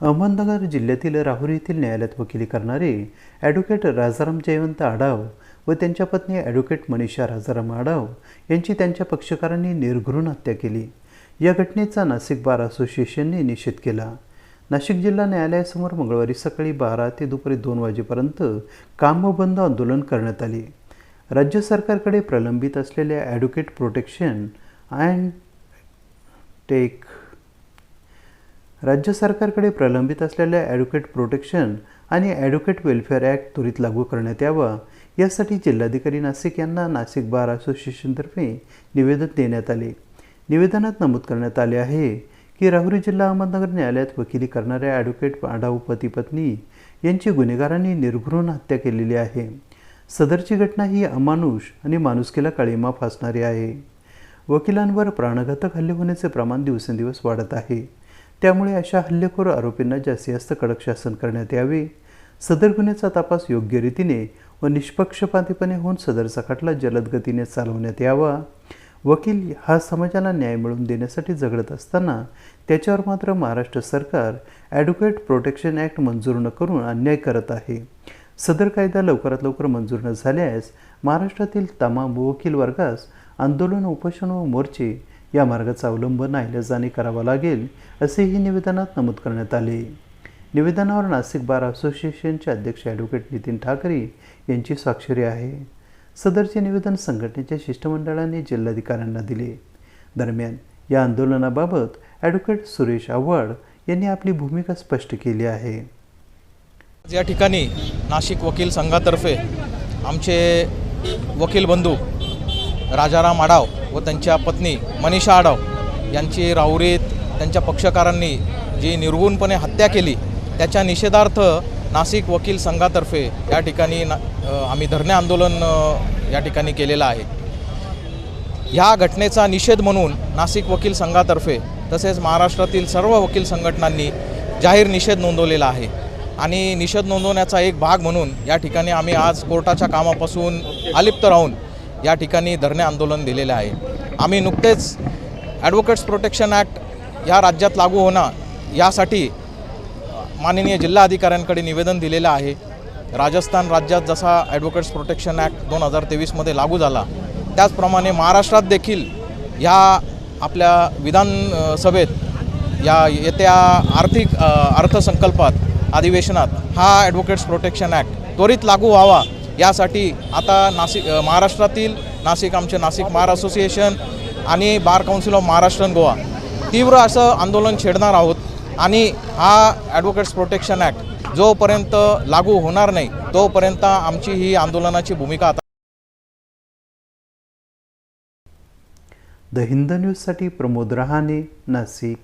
अहमदनगर जिल्ह्यातील राहुरी येथील न्यायालयात वकिली करणारे ॲडव्होकेट राजाराम जयवंत आडाव व त्यांच्या पत्नी ॲडव्होकेट मनीषा राजाराम आडाव यांची त्यांच्या पक्षकारांनी निर्घृण हत्या केली. या घटनेचा नाशिक बार असोसिएशनने निषेध केला. नाशिक जिल्हा न्यायालयासमोर मंगळवारी सकाळी बारा ते दुपारी दोन वाजेपर्यंत कामबंद आंदोलन करण्यात आले. राज्य सरकारकडे प्रलंबित असलेल्या ॲडव्होकेट प्रोटेक्शन अँड टेक राज्य सरकारकडे प्रलंबित असलेल्या ॲडव्होकेट प्रोटेक्शन आणि ॲडव्होकेट वेलफेअर ॲक्ट त्वरित लागू करण्यात यावा. यासाठी जिल्हाधिकारी नाशिक यांना नाशिक बार असोसिएशनतर्फे निवेदन देण्यात आले. निवेदनात नमूद करण्यात आले आहे की राहुरी जिल्हा अहमदनगर न्यायालयात वकिली करणाऱ्या ॲडव्होकेट आडाऊ पती पत्नी यांची गुन्हेगारांनी निर्घृण हत्या केलेली आहे. सदरची घटना ही अमानुष आणि माणुसकीला काळीमा फासणारी आहे. वकिलांवर प्राणघातक हल्ले होण्याचे प्रमाण दिवसेंदिवस वाढत आहे. त्यामुळे अशा हल्लेखोर आरोपींना जास्तीत जास्त कडक शासन करण्यात यावे. सदर गुन्ह्याचा तपास योग्य रीतीने व निष्पक्षपातीपणे होऊन सदरचा खटला जलद गतीने चालवण्यात यावा. वकील हा समाजाला न्याय मिळवून देण्यासाठी झगडत असताना त्याच्यावर मात्र महाराष्ट्र सरकार ॲडव्होकेट प्रोटेक्शन ॲक्ट मंजूर न करून अन्याय करत आहे. सदर कायदा लवकरात लवकर मंजूर न झाल्यास महाराष्ट्रातील तमाम वकील वर्गास आंदोलन उपोषण व मोर्चे या मार्गाचा अवलंब नाईलाजाने करावा लागेल असेही निवेदनात नमूद करण्यात आले. निवेदनावर नाशिक बार असोसिएशनचे अध्यक्ष ॲडव्होकेट नितीन ठाकरे यांची स्वाक्षरी आहे. सदरचे निवेदन संघटनेच्या शिष्टमंडळाने जिल्हाधिकाऱ्यांना दिले. दरम्यान या आंदोलनाबाबत ॲडव्होकेट सुरेश आव्हाड यांनी आपली भूमिका स्पष्ट केली आहे. या ठिकाणी नाशिक वकील संघातर्फे आमचे वकील बंधू राजाराम आडाव व त्यांच्या पत्नी मनीषा आडाव यांची राहुरीत त्यांच्या पक्षकारांनी जी निर्गुणपणे हत्या केली त्याच्या निषेधार्थ नाशिक वकील संघातर्फे या ठिकाणी ना आम्ही धरणे आंदोलन या ठिकाणी केलेलं आहे. ह्या घटनेचा निषेध म्हणून नाशिक वकील संघातर्फे तसेच महाराष्ट्रातील सर्व वकील संघटनांनी जाहीर निषेध नोंदवलेला आहे. आणि निषेध नोंदवण्याचा एक भाग म्हणून या ठिकाणी आम्ही आज कोर्टाच्या कामापासून अलिप्त राहून या ठिकाणी धरणे आंदोलन दिलेले आहे. आम्ही नुकतेच ॲडव्होकेट्स प्रोटेक्शन ॲक्ट या राज्यात लागू होणं यासाठी माननीय जिल्हाधिकाऱ्यांकडे निवेदन दिलेलं आहे. राजस्थान राज्यात जसा ॲडव्होकेट्स प्रोटेक्शन ॲक्ट दोन हजार तेवीसमध्ये लागू झाला त्याचप्रमाणे महाराष्ट्रात देखील ह्या आपल्या विधान सभेत या येत्या आर्थिक अर्थसंकल्पात अधिवेशनात हा ॲडव्होकेट्स प्रोटेक्शन ॲक्ट त्वरित लागू व्हावा यासाठी आता नाशिक महाराष्ट्रातील नाशिक आमचे नाशिक बार असोसिएशन आणि bar council of Maharashtra and Goa तीव्र असं आंदोलन छेडणार आहोत आणि हा ॲडव्होकेट्स प्रोटेक्शन ॲक्ट जोपर्यंत लागू होणार नाही तोपर्यंत आमची ही आंदोलनाची भूमिका आता द हिंद न्यूजसाठी प्रमोद रहाणे नाशिक.